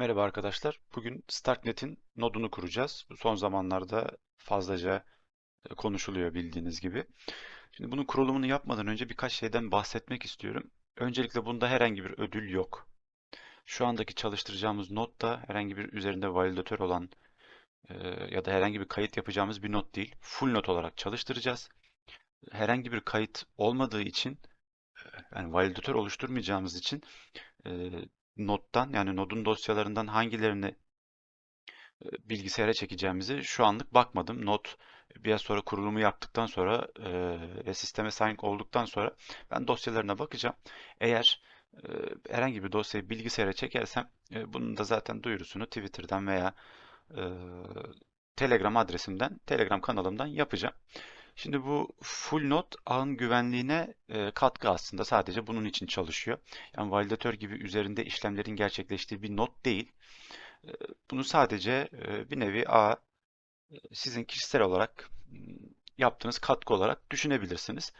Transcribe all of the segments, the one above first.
Merhaba arkadaşlar. Bugün Starknet'in nodunu kuracağız. Son zamanlarda fazlaca e, konuşuluyor bildiğiniz gibi. Şimdi bunun kurulumunu yapmadan önce birkaç şeyden bahsetmek istiyorum. Öncelikle bunda herhangi bir ödül yok. Şu andaki çalıştıracağımız nod da herhangi bir üzerinde validatör olan e, ya da herhangi bir kayıt yapacağımız bir nod değil. Full nod olarak çalıştıracağız. Herhangi bir kayıt olmadığı için e, yani validatör oluşturmayacağımız için noddan yani nodun dosyalarından hangilerini e, bilgisayara çekeceğimizi şu anlık bakmadım. Not biraz sonra kurulumu yaptıktan sonra e, ve sisteme sync olduktan sonra ben dosyalarına bakacağım. Eğer e, herhangi bir dosyayı bilgisayara çekersem e, bunun da zaten duyurusunu Twitter'dan veya e, Telegram adresimden, Telegram kanalımdan yapacağım. Şimdi bu full node ağın güvenliğine e, katkı aslında sadece bunun için çalışıyor. Yani validatör gibi üzerinde işlemlerin gerçekleştiği bir node değil. E, bunu sadece e, bir nevi ağ sizin kişisel olarak m, yaptığınız katkı olarak düşünebilirsiniz.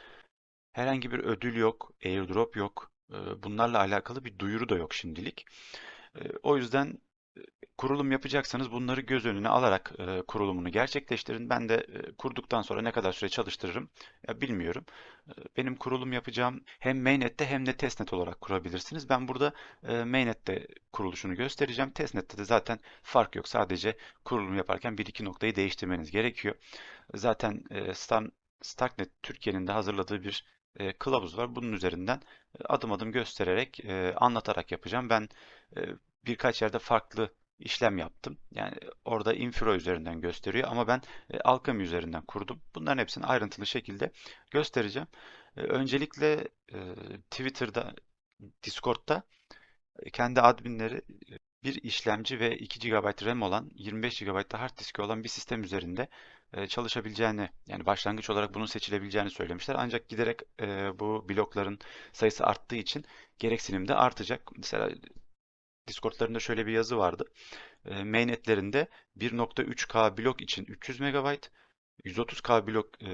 Herhangi bir ödül yok, airdrop yok. Bunlarla alakalı bir duyuru da yok şimdilik. O yüzden kurulum yapacaksanız bunları göz önüne alarak e, kurulumunu gerçekleştirin. Ben de e, kurduktan sonra ne kadar süre çalıştırırım ya bilmiyorum. E, benim kurulum yapacağım hem mainnet'te hem de testnet olarak kurabilirsiniz. Ben burada e, mainnet'te kuruluşunu göstereceğim. Testnet'te de zaten fark yok. Sadece kurulum yaparken bir iki noktayı değiştirmeniz gerekiyor. Zaten e, Stan, Starknet Türkiye'nin de hazırladığı bir e, kılavuz var. Bunun üzerinden e, adım adım göstererek, e, anlatarak yapacağım. Ben e, birkaç yerde farklı işlem yaptım. Yani orada Infiro üzerinden gösteriyor ama ben e, Alchemy üzerinden kurdum. Bunların hepsini ayrıntılı şekilde göstereceğim. E, öncelikle e, Twitter'da, Discord'da e, kendi adminleri bir işlemci ve 2 GB RAM olan 25 GB hard diski olan bir sistem üzerinde e, çalışabileceğini yani başlangıç olarak bunun seçilebileceğini söylemişler. Ancak giderek e, bu blokların sayısı arttığı için gereksinim de artacak. Mesela Discord'larında şöyle bir yazı vardı. E, mainnetlerinde 1.3K blok için 300 MB, 130K blok e,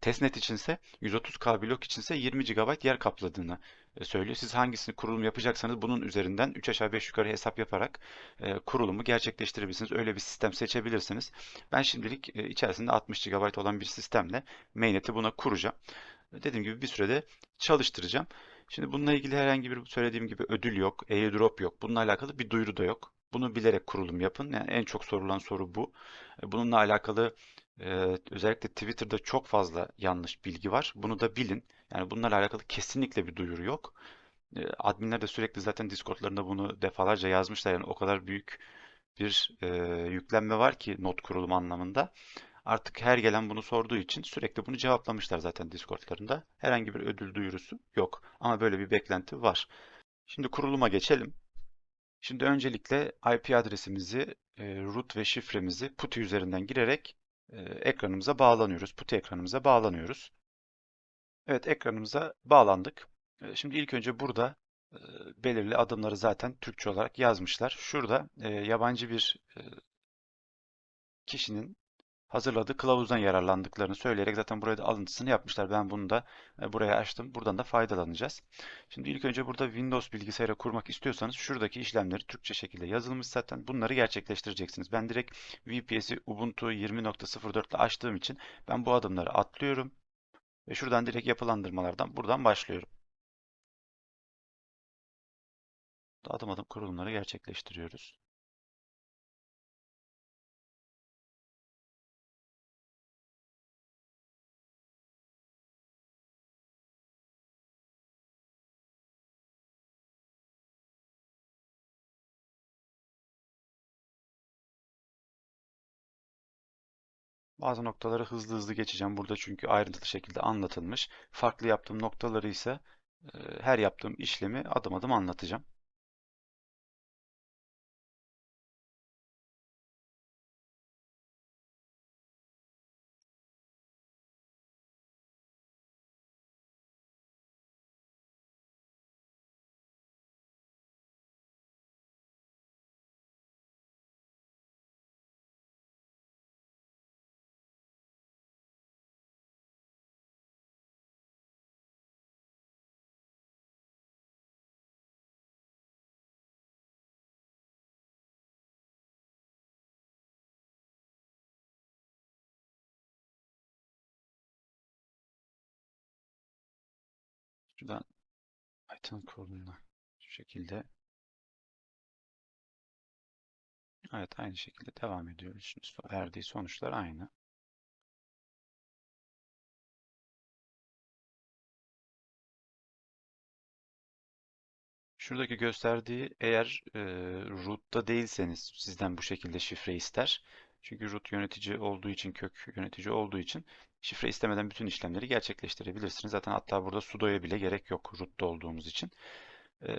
testnet içinse 130K blok içinse 20 GB yer kapladığını söylüyor. Siz hangisini kurulum yapacaksanız bunun üzerinden 3 aşağı 5 yukarı hesap yaparak e, kurulumu gerçekleştirebilirsiniz. Öyle bir sistem seçebilirsiniz. Ben şimdilik e, içerisinde 60 GB olan bir sistemle mainnet'i buna kuracağım. Dediğim gibi bir sürede çalıştıracağım. Şimdi bununla ilgili herhangi bir söylediğim gibi ödül yok, airdrop yok. Bununla alakalı bir duyuru da yok. Bunu bilerek kurulum yapın. Yani en çok sorulan soru bu. E, Bununla alakalı e, özellikle Twitter'da çok fazla yanlış bilgi var. Bunu da bilin. Yani bunlarla alakalı kesinlikle bir duyuru yok. E, Adminler de sürekli zaten Discord'larında bunu defalarca yazmışlar. Yani o kadar büyük bir e, yüklenme var ki not kurulum anlamında. Artık her gelen bunu sorduğu için sürekli bunu cevaplamışlar zaten Discord'larında. Herhangi bir ödül duyurusu yok. Ama böyle bir beklenti var. Şimdi kuruluma geçelim. Şimdi öncelikle IP adresimizi, e, root ve şifremizi PuTTY üzerinden girerek e, ekranımıza bağlanıyoruz. PuTTY ekranımıza bağlanıyoruz. Evet ekranımıza bağlandık. E, Şimdi ilk önce burada belirli adımları zaten Türkçe olarak yazmışlar. Şurada yabancı bir kişinin hazırladığı kılavuzdan yararlandıklarını söyleyerek zaten buraya da alıntısını yapmışlar. Ben bunu da e, buraya açtım. Buradan da faydalanacağız. Şimdi ilk önce burada Windows bilgisayara kurmak istiyorsanız şuradaki işlemleri Türkçe şekilde yazılmış zaten. Bunları gerçekleştireceksiniz. Ben direkt VPS'i Ubuntu 20.04 ile açtığım için ben bu adımları atlıyorum. Ve şuradan direkt yapılandırmalardan buradan başlıyorum. Adım adım kurulumları gerçekleştiriyoruz. Bazı noktaları hızlı hızlı geçeceğim burada çünkü ayrıntılı şekilde anlatılmış. Farklı yaptığım noktaları ise her yaptığım işlemi adım adım anlatacağım. Şuradan Python kurulumuna şu şekilde. Evet aynı şekilde devam ediyoruz. Şimdi verdiği sonuçlar aynı. Şuradaki gösterdiği eğer e, root'ta değilseniz sizden bu şekilde şifre ister. Çünkü root yönetici olduğu için, kök yönetici olduğu için şifre istemeden bütün işlemleri gerçekleştirebilirsiniz. Zaten hatta burada sudo'ya bile gerek yok root'ta olduğumuz için. E,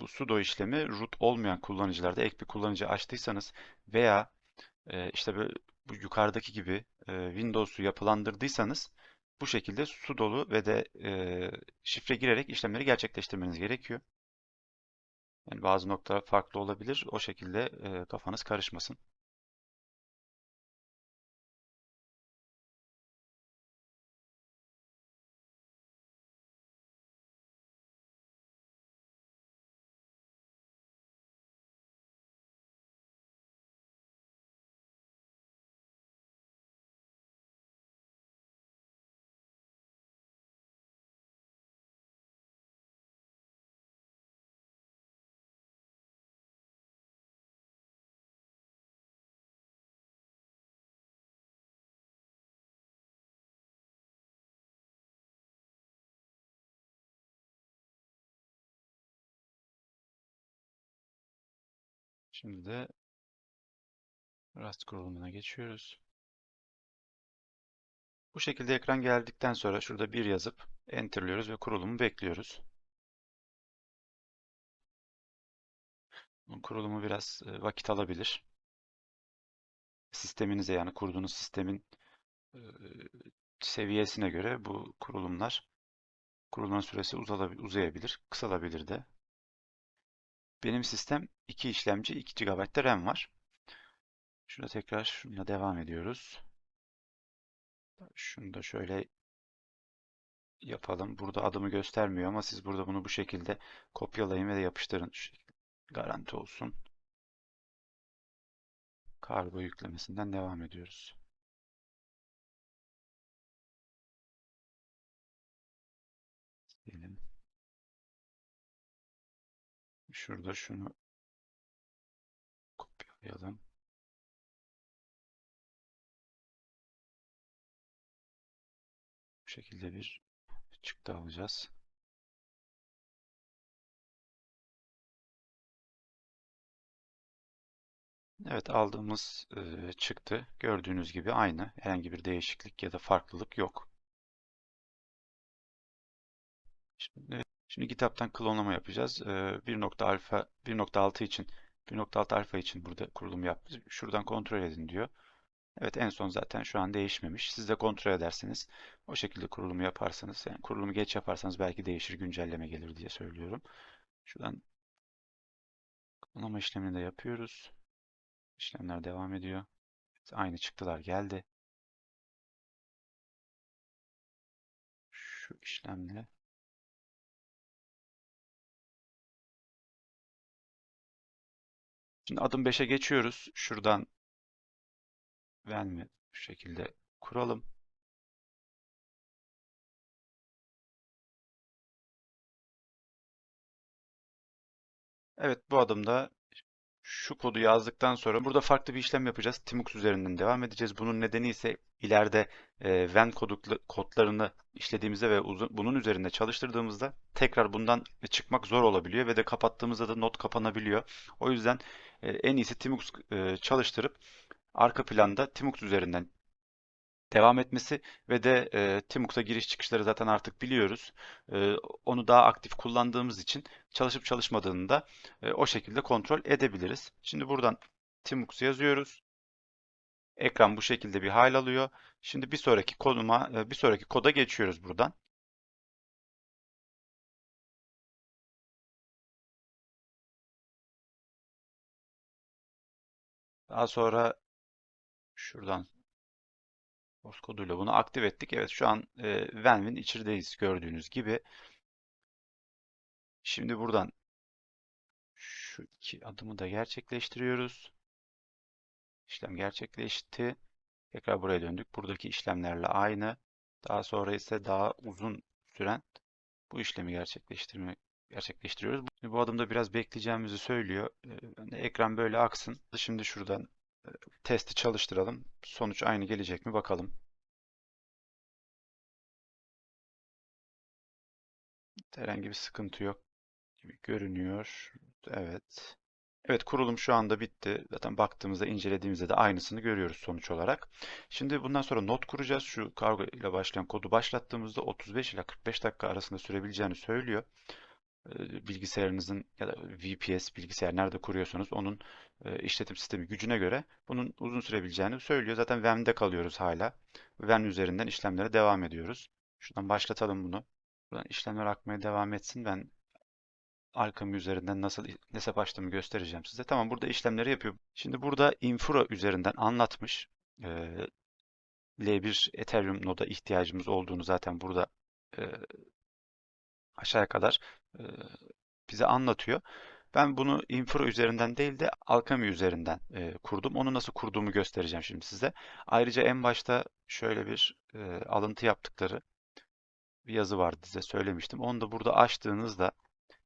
bu sudo işlemi root olmayan kullanıcılarda ek bir kullanıcı açtıysanız veya e, işte böyle bu yukarıdaki gibi e, Windows'u yapılandırdıysanız bu şekilde sudo'lu ve de e, şifre girerek işlemleri gerçekleştirmeniz gerekiyor. Yani bazı noktalar farklı olabilir. O şekilde e, kafanız karışmasın. Şimdi de Rust kurulumuna geçiyoruz. Bu şekilde ekran geldikten sonra şurada bir yazıp enterliyoruz ve kurulumu bekliyoruz. Kurulumu biraz e, vakit alabilir. Sisteminize yani kurduğunuz sistemin e, seviyesine göre bu kurulumlar kurulma süresi uzayabilir, kısalabilir de. Benim sistem 2 işlemci, 2 GB RAM var. Şurada tekrar şununla devam ediyoruz. Şunu da şöyle yapalım. Burada adımı göstermiyor ama siz burada bunu bu şekilde kopyalayın ve de yapıştırın. Garanti olsun. Kargo yüklemesinden devam ediyoruz. Şurada şunu kopyalayalım. Bu şekilde bir çıktı alacağız. Evet aldığımız çıktı. Gördüğünüz gibi aynı. Herhangi bir değişiklik ya da farklılık yok. Şimdi, şimdi GitHub'tan klonlama yapacağız. E, 1.alfa 1.6 için 1.6 alfa için burada kurulum yaptık. Şuradan kontrol edin diyor. Evet en son zaten şu an değişmemiş. Siz de kontrol edersiniz. O şekilde kurulumu yaparsanız, yani kurulumu geç yaparsanız belki değişir, güncelleme gelir diye söylüyorum. Şuradan klonlama işlemini de yapıyoruz. İşlemler devam ediyor. Aynı çıktılar geldi. Şu işlemle Şimdi adım 5'e geçiyoruz. Şuradan Venmi şu şekilde kuralım. Evet bu adımda şu kodu yazdıktan sonra burada farklı bir işlem yapacağız. Timux üzerinden devam edeceğiz. Bunun nedeni ise ileride e, Ven koduklu, kodlarını işlediğimizde ve uzun, bunun üzerinde çalıştırdığımızda tekrar bundan çıkmak zor olabiliyor ve de kapattığımızda da not kapanabiliyor. O yüzden e, en iyisi Timux e, çalıştırıp arka planda Timux üzerinden devam etmesi ve de e, Timux'a giriş çıkışları zaten artık biliyoruz. E, onu daha aktif kullandığımız için çalışıp çalışmadığını da e, o şekilde kontrol edebiliriz. Şimdi buradan Timux yazıyoruz. Ekran bu şekilde bir hal alıyor. Şimdi bir sonraki konuma, e, bir sonraki koda geçiyoruz buradan. Daha sonra şuradan Source koduyla bunu aktif ettik. Evet şu an e, Venvin içerideyiz gördüğünüz gibi. Şimdi buradan şu iki adımı da gerçekleştiriyoruz. İşlem gerçekleşti. Tekrar buraya döndük. Buradaki işlemlerle aynı. Daha sonra ise daha uzun süren bu işlemi gerçekleştirme gerçekleştiriyoruz. Bu, adımda biraz bekleyeceğimizi söylüyor. Ee, hani ekran böyle aksın. Şimdi şuradan e, testi çalıştıralım. Sonuç aynı gelecek mi bakalım. Herhangi bir sıkıntı yok gibi görünüyor. Evet. Evet kurulum şu anda bitti. Zaten baktığımızda, incelediğimizde de aynısını görüyoruz sonuç olarak. Şimdi bundan sonra not kuracağız. Şu kargo ile başlayan kodu başlattığımızda 35 ila 45 dakika arasında sürebileceğini söylüyor. Bilgisayarınızın ya da VPS bilgisayar nerede kuruyorsanız onun işletim sistemi gücüne göre bunun uzun sürebileceğini söylüyor. Zaten VM'de kalıyoruz hala. VM üzerinden işlemlere devam ediyoruz. Şuradan başlatalım bunu. Buradan işlemler akmaya devam etsin. Ben Alchemy üzerinden nasıl hesap açtığımı göstereceğim size. Tamam burada işlemleri yapıyor. Şimdi burada Infura üzerinden anlatmış. Ee, L1 Ethereum noda ihtiyacımız olduğunu zaten burada aşağıya kadar bize anlatıyor. Ben bunu Infura üzerinden değil de Alchemy üzerinden e, kurdum. Onu nasıl kurduğumu göstereceğim şimdi size. Ayrıca en başta şöyle bir e, alıntı yaptıkları bir yazı vardı size söylemiştim. Onu da burada açtığınızda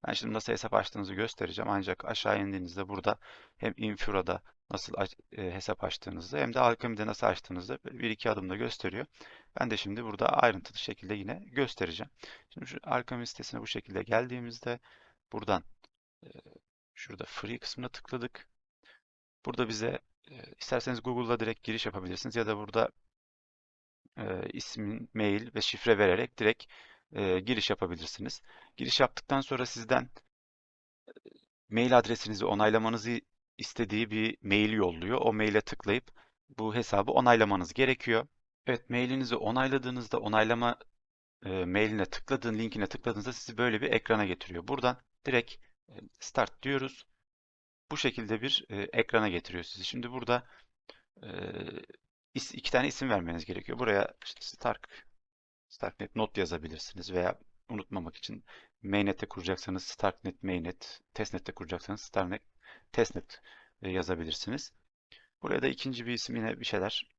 ben şimdi nasıl hesap açtığınızı göstereceğim. Ancak aşağı indiğinizde burada hem Infura'da nasıl aç- e, hesap açtığınızı hem de Alchemy'de nasıl açtığınızı bir iki adımda gösteriyor. Ben de şimdi burada ayrıntılı şekilde yine göstereceğim. Şimdi şu Alchemy sitesine bu şekilde geldiğimizde buradan e, şurada free kısmına tıkladık. Burada bize e, isterseniz Google'da direkt giriş yapabilirsiniz ya da burada e, ismin, mail ve şifre vererek direkt e, giriş yapabilirsiniz. Giriş yaptıktan sonra sizden e, mail adresinizi onaylamanızı istediği bir mail yolluyor. O maile tıklayıp bu hesabı onaylamanız gerekiyor. Evet, mailinizi onayladığınızda onaylama e, mailine tıkladığın linkine tıkladığınızda sizi böyle bir ekrana getiriyor. Buradan direkt e, start diyoruz. Bu şekilde bir e, ekrana getiriyor sizi. Şimdi burada e, is- iki tane isim vermeniz gerekiyor. Buraya işte Stark, Starknet not yazabilirsiniz veya unutmamak için mainnet'te kuracaksanız Starknet mainnet, testnet'te kuracaksanız Starknet testnet e, yazabilirsiniz. Buraya da ikinci bir isim yine bir şeyler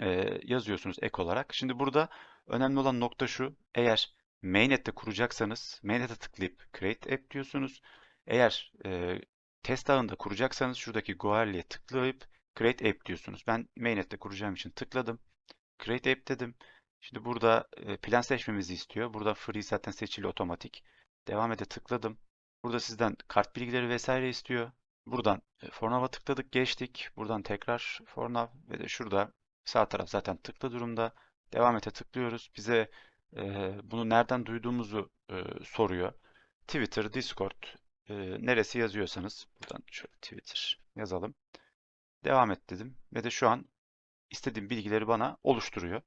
e, yazıyorsunuz ek olarak. Şimdi burada önemli olan nokta şu. Eğer mainnet'te kuracaksanız mainnet'e tıklayıp create app diyorsunuz. Eğer e, test ağında kuracaksanız şuradaki Goerli'ye tıklayıp create app diyorsunuz. Ben mainnet'te kuracağım için tıkladım. Create app dedim. Şimdi burada plan seçmemizi istiyor. Burada free zaten seçili otomatik. Devam ede tıkladım. Burada sizden kart bilgileri vesaire istiyor. Buradan e, Fornav'a tıkladık, geçtik. Buradan tekrar Fornav ve de şurada sağ taraf zaten tıklı durumda. Devam ete tıklıyoruz. Bize e, bunu nereden duyduğumuzu e, soruyor. Twitter, Discord, e, neresi yazıyorsanız buradan şöyle Twitter yazalım. Devam et dedim ve de şu an istediğim bilgileri bana oluşturuyor.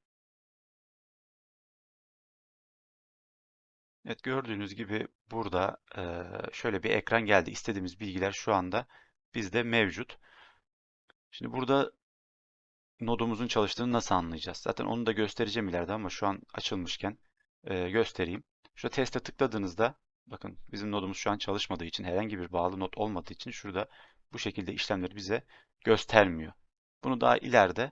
Evet gördüğünüz gibi burada şöyle bir ekran geldi. İstediğimiz bilgiler şu anda bizde mevcut. Şimdi burada nodumuzun çalıştığını nasıl anlayacağız? Zaten onu da göstereceğim ileride ama şu an açılmışken göstereyim. Şurada teste tıkladığınızda bakın bizim nodumuz şu an çalışmadığı için herhangi bir bağlı not olmadığı için şurada bu şekilde işlemleri bize göstermiyor. Bunu daha ileride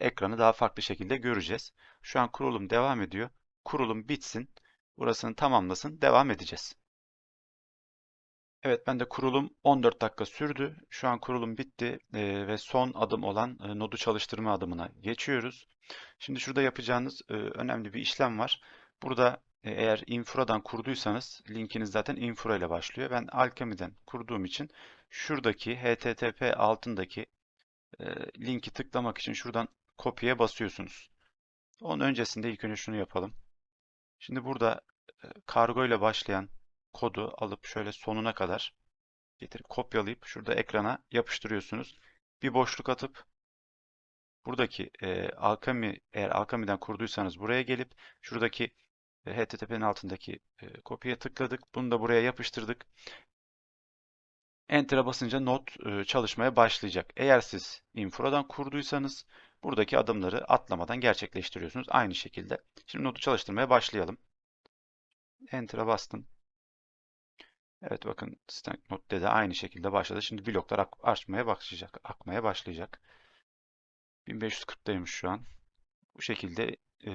ekranı daha farklı şekilde göreceğiz. Şu an kurulum devam ediyor. Kurulum bitsin. Burasını tamamlasın. Devam edeceğiz. Evet ben de kurulum 14 dakika sürdü. Şu an kurulum bitti e, ve son adım olan e, nodu çalıştırma adımına geçiyoruz. Şimdi şurada yapacağınız e, önemli bir işlem var. Burada e, eğer Infura'dan kurduysanız linkiniz zaten Infura ile başlıyor. Ben Alchemy'den kurduğum için şuradaki HTTP altındaki e, linki tıklamak için şuradan kopyaya basıyorsunuz. Onun öncesinde ilk önce şunu yapalım. Şimdi burada kargo ile başlayan kodu alıp şöyle sonuna kadar getirip kopyalayıp şurada ekrana yapıştırıyorsunuz. Bir boşluk atıp buradaki e, Alchemy eğer Alchemy'den kurduysanız buraya gelip şuradaki e, HTTP'nin altındaki e, kopyaya tıkladık. Bunu da buraya yapıştırdık. Enter'a basınca not e, çalışmaya başlayacak. Eğer siz Infura'dan kurduysanız buradaki adımları atlamadan gerçekleştiriyorsunuz. Aynı şekilde. Şimdi notu çalıştırmaya başlayalım. Enter'a bastım. Evet bakın Stack Note'de de aynı şekilde başladı. Şimdi bloklar ak artmaya başlayacak, akmaya başlayacak. 1540'daymış şu an. Bu şekilde e,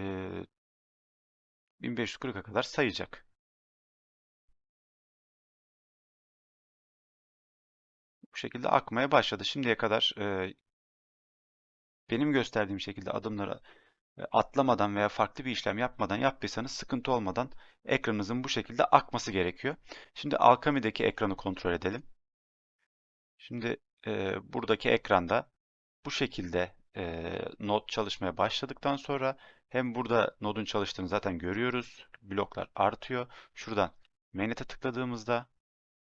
1540'a kadar sayacak. Bu şekilde akmaya başladı. Şimdiye kadar e, benim gösterdiğim şekilde adımları atlamadan veya farklı bir işlem yapmadan yaptıysanız sıkıntı olmadan ekranınızın bu şekilde akması gerekiyor. Şimdi Alkami'deki ekranı kontrol edelim. Şimdi e, buradaki ekranda bu şekilde e, node çalışmaya başladıktan sonra hem burada nodun çalıştığını zaten görüyoruz. Bloklar artıyor. Şuradan Manet'e tıkladığımızda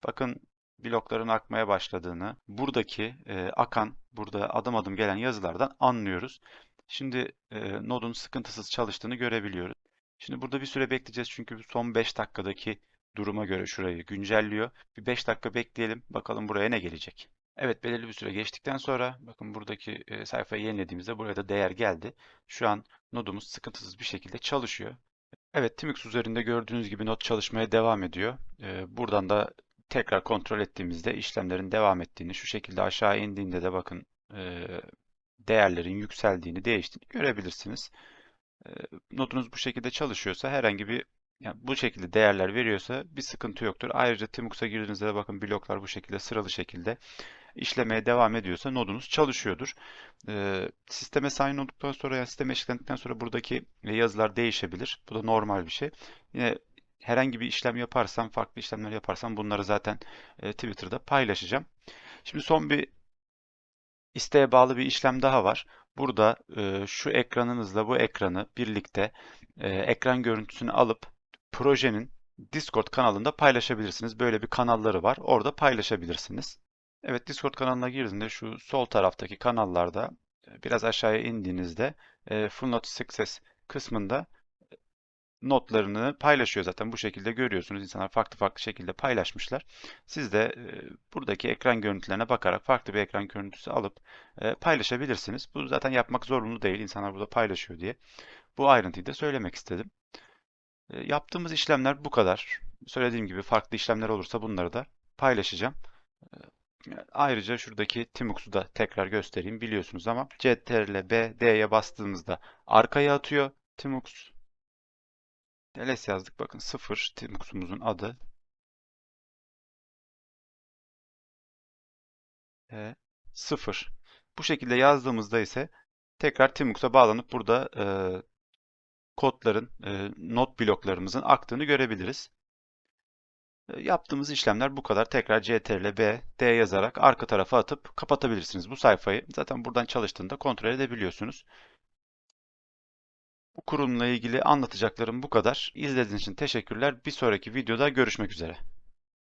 bakın blokların akmaya başladığını, buradaki e, akan, burada adım adım gelen yazılardan anlıyoruz. Şimdi e, nodun sıkıntısız çalıştığını görebiliyoruz. Şimdi burada bir süre bekleyeceğiz çünkü son 5 dakikadaki duruma göre şurayı güncelliyor. Bir 5 dakika bekleyelim bakalım buraya ne gelecek. Evet belirli bir süre geçtikten sonra bakın buradaki e, sayfayı yenilediğimizde buraya da değer geldi. Şu an nodumuz sıkıntısız bir şekilde çalışıyor. Evet Timux üzerinde gördüğünüz gibi not çalışmaya devam ediyor. E, buradan da tekrar kontrol ettiğimizde işlemlerin devam ettiğini, şu şekilde aşağı indiğinde de bakın e, değerlerin yükseldiğini, değiştiğini görebilirsiniz. Notunuz bu şekilde çalışıyorsa herhangi bir yani bu şekilde değerler veriyorsa bir sıkıntı yoktur. Ayrıca Timux'a girdiğinizde de bakın bloklar bu şekilde sıralı şekilde işlemeye devam ediyorsa nodunuz çalışıyordur. E, sisteme sign olduktan sonra yani sisteme eşiklendikten sonra buradaki yazılar değişebilir. Bu da normal bir şey. Yine herhangi bir işlem yaparsam, farklı işlemler yaparsam bunları zaten e, Twitter'da paylaşacağım. Şimdi son bir isteğe bağlı bir işlem daha var. Burada e, şu ekranınızla bu ekranı birlikte e, ekran görüntüsünü alıp projenin Discord kanalında paylaşabilirsiniz. Böyle bir kanalları var. Orada paylaşabilirsiniz. Evet Discord kanalına girdiğinde şu sol taraftaki kanallarda biraz aşağıya indiğinizde Full Note Success kısmında notlarını paylaşıyor zaten. Bu şekilde görüyorsunuz. İnsanlar farklı farklı şekilde paylaşmışlar. Siz de e, buradaki ekran görüntülerine bakarak farklı bir ekran görüntüsü alıp e, paylaşabilirsiniz. Bu zaten yapmak zorunlu değil. İnsanlar burada paylaşıyor diye. Bu ayrıntıyı da söylemek istedim. E, yaptığımız işlemler bu kadar. Söylediğim gibi farklı işlemler olursa bunları da paylaşacağım. Ayrıca şuradaki Timux'u da tekrar göstereyim biliyorsunuz ama CTRL B, D'ye bastığımızda arkaya atıyor Timux ls yazdık. Bakın 0 Timux'umuzun adı. E, 0. Bu şekilde yazdığımızda ise tekrar Timux'a bağlanıp burada e, kodların, e, not bloklarımızın aktığını görebiliriz. E, yaptığımız işlemler bu kadar. Tekrar CTRL B, D yazarak arka tarafa atıp kapatabilirsiniz bu sayfayı. Zaten buradan çalıştığında kontrol edebiliyorsunuz. Bu kurumla ilgili anlatacaklarım bu kadar. İzlediğiniz için teşekkürler. Bir sonraki videoda görüşmek üzere.